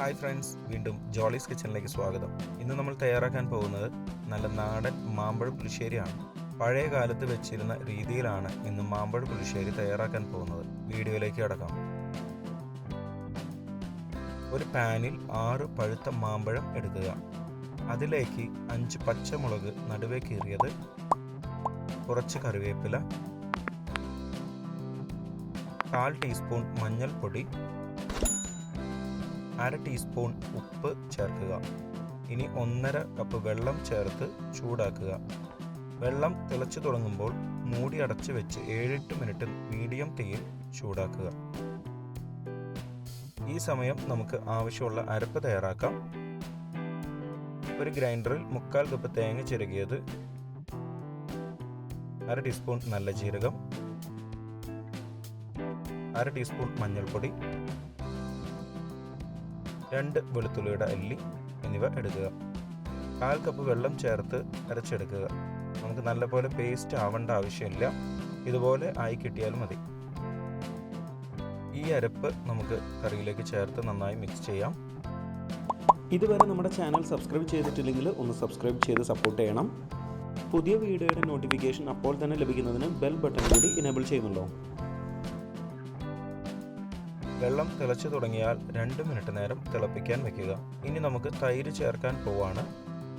Hi friends വീണ്ടും ജോളീസ് കിച്ചണിലേക്ക് സ്വാഗതം. ഇന്ന് നമ്മൾ തയ്യാറാക്കാൻ പോകുന്നത് നല്ല നാടൻ മാമ്പഴ പുളിശ്ശേരിയാണ്. പഴയ കാലത്ത് വെച്ചിരുന്ന രീതിയിലാണ് ഇന്ന് മാമ്പഴ പുളിശ്ശേരി തയ്യാറാക്കാൻ പോകുന്നത്. വീഡിയോയിലേക്ക് കടക്കാം. ഒരു പാനിൽ ആറ് പഴുത്ത മാമ്പഴം എടുക്കുക. അതിലേക്ക് അഞ്ച് പച്ചമുളക് നടുവേ കീറിയത് കുറച്ച് കറിവേപ്പില കാൽ ടീസ്പൂൺ മഞ്ഞൾപ്പൊടി അര ടീസ്പൂൺ ഉപ്പ് ചേർക്കുക. ഇനി ഒന്നര കപ്പ് വെള്ളം ചേർത്ത് ചൂടാക്കുക. വെള്ളം തിളച്ചു തുടങ്ങുമ്പോൾ മൂടി അടച്ചു വെച്ച് ഏഴെട്ട് മിനിറ്റ് മീഡിയം തീയിൽ ചൂടാക്കുക. ഈ സമയം നമുക്ക് ആവശ്യമുള്ള അരപ്പ് തയ്യാറാക്കാം. ഒരു ഗ്രൈൻഡറിൽ മുക്കാൽ കപ്പ് തേങ്ങ ചിരകിയത് അര ടീസ്പൂൺ നല്ല ജീരകം അര ടീസ്പൂൺ മഞ്ഞൾപ്പൊടി രണ്ട് വെളുത്തുള്ളിയുടെ അല്ലി എന്നിവ എടുക്കുക. കാൽ കപ്പ് വെള്ളം ചേർത്ത് അരച്ചെടുക്കുക. നമുക്ക് നല്ലപോലെ പേസ്റ്റ് ആവേണ്ട ആവശ്യമില്ല. ഇതുപോലെ ആയി കിട്ടിയാൽ മതി. ഈ അരപ്പ് നമുക്ക് കറിയിലേക്ക് ചേർത്ത് നന്നായി മിക്സ് ചെയ്യാം. ഇതുവരെ നമ്മുടെ ചാനൽ സബ്സ്ക്രൈബ് ചെയ്തിട്ടില്ലെങ്കിൽ ഒന്ന് സബ്സ്ക്രൈബ് ചെയ്ത് സപ്പോർട്ട് ചെയ്യണം. പുതിയ വീഡിയോയുടെ നോട്ടിഫിക്കേഷൻ അപ്പോൾ തന്നെ ലഭിക്കുന്നതിന് ബെൽ ബട്ടൺ കൂടി ഇനേബിൾ ചെയ്യുന്നുണ്ടോ? വെള്ളം തിളച്ചു തുടങ്ങിയാൽ രണ്ട് മിനിറ്റ് നേരം തിളപ്പിക്കാൻ വെക്കുക. ഇനി നമുക്ക് തൈര് ചേർക്കാൻ പോവാണ്.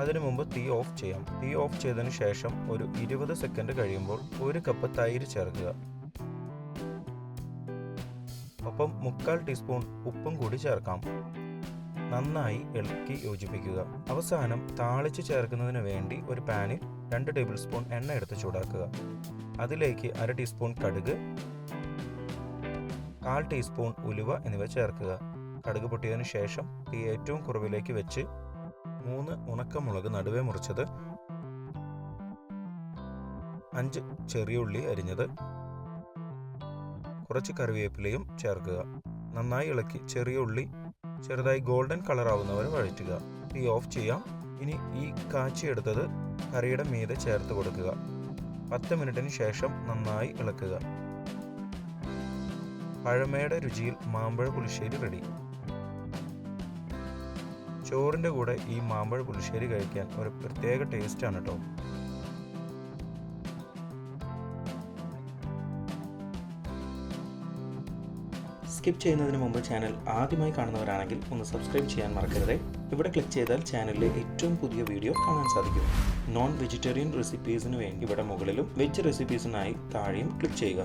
അതിനു മുമ്പ് തീ ഓഫ് ചെയ്യാം. തീ ഓഫ് ചെയ്തതിനു ശേഷം ഒരു ഇരുപത് സെക്കൻഡ് കഴിയുമ്പോൾ ഒരു കപ്പ് തൈര് ചേർക്കുക. ഒപ്പം മുക്കാൽ ടീസ്പൂൺ ഉപ്പും കൂടി ചേർക്കാം. നന്നായി ഇളക്കി യോജിപ്പിക്കുക. അവസാനം താളിച്ച് ചേർക്കുന്നതിന് വേണ്ടി ഒരു പാനിൽ രണ്ട് ടേബിൾ സ്പൂൺ എണ്ണ എടുത്ത് ചൂടാക്കുക. അതിലേക്ക് അര ടീസ്പൂൺ കടുക് കാൽ ടീസ്പൂൺ ഉലുവ എന്നിവ ചേർക്കുക. കടുക് പൊട്ടിയതിനു ശേഷം തീ ഏറ്റവും കുറവിലേക്ക് വെച്ച് മൂന്ന് ഉണക്കമുളക് നടുവേ മുറിച്ചത്. അഞ്ച് ചെറിയ ഉള്ളി അരിഞ്ഞത്. കുറച്ച് കറിവേപ്പിലയും ചേർക്കുക. നന്നായി ഇളക്കി ചെറിയ ഉള്ളി ചെറുതായി ഗോൾഡൻ കളർ ആവുന്നവരെ വഴറ്റുക. തീ ഓഫ് ചെയ്യാം. ഇനി ഈ കാച്ചിയെടുത്തത് കറിയുടെ മീതെ ചേർത്ത് കൊടുക്കുക. പത്ത് മിനിറ്റിന് ശേഷം നന്നായി ഇളക്കുക. പഴമയുടെ രുചിയിൽ മാമ്പഴ പുളിശ്ശേരി റെഡി ചോറിന്റെ കൂടെ ഈ മാമ്പഴ പുളിശ്ശേരി കഴിക്കാൻ ഒരു പ്രത്യേക ടേസ്റ്റ് ആണ് കേട്ടോ സ്കിപ്പ് ചെയ്യുന്നതിന് മുമ്പ് ചാനൽ ആദ്യമായി കാണുന്നവരാണെങ്കിൽ ഒന്ന് സബ്സ്ക്രൈബ് ചെയ്യാൻ മറക്കരുത്. ഇവിടെ ക്ലിക്ക് ചെയ്താൽ ചാനലിലെ ഏറ്റവും പുതിയ വീഡിയോ കാണാൻ സാധിക്കും. നോൺ വെജിറ്റേറിയൻ റെസിപ്പീസിന് വേണ്ടി ഇവിടെ മുകളിലും വെജ് റെസിപ്പീസിനായി താഴെയും ക്ലിക്ക് ചെയ്യുക.